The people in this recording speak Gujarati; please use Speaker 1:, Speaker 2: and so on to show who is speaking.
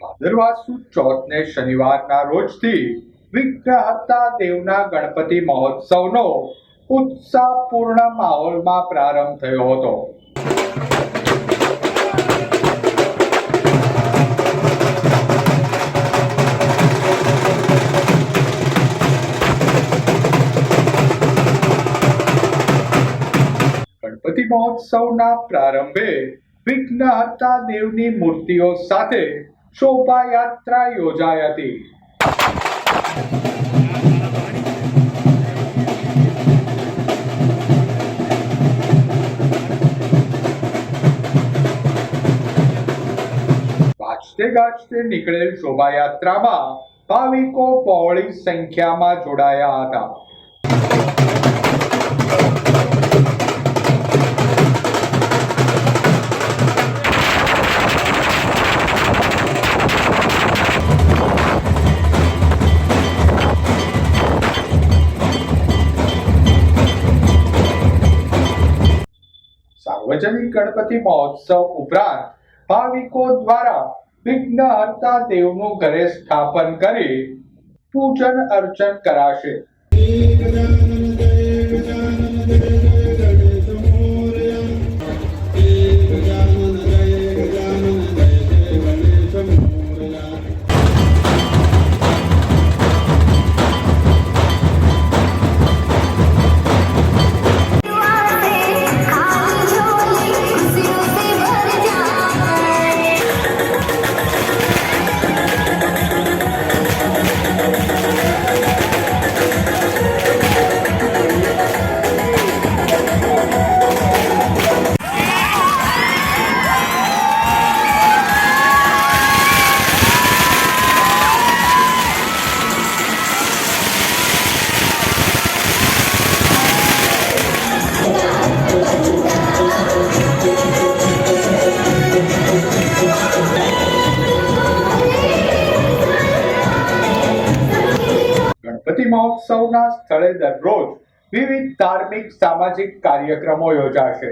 Speaker 1: ભાદરવા સુદ ચોથને શનિવારના રોજથી વિઘ્નહર્તા દેવના ગણપતિ મહોત્સવનો ઉત્સાહપૂર્ણ માહોલમાં પ્રારંભ થયો હતો. ગણપતિ મહોત્સવના પ્રારંભે વિઘ્નહર્તા દેવની મૂર્તિઓ સાથે શોભાયાત્રા યોજાઈ હતી વાજતે ગાજતે નીકળેલ શોભાયાત્રામાં ભાવિકો બહોળી સંખ્યામાં જોડાયા હતા સાર્વજનિક ગણપતિ મહોત્સવ ઉપરાંત ભાવિકો દ્વારા વિઘ્નહર્તા દેવનું ઘરે સ્થાપન કરી પૂજન અર્ચન કરાશે. મહોત્સવના સ્થળે દરરોજ વિવિધ ધાર્મિક સામાજિક કાર્યક્રમો યોજાશે.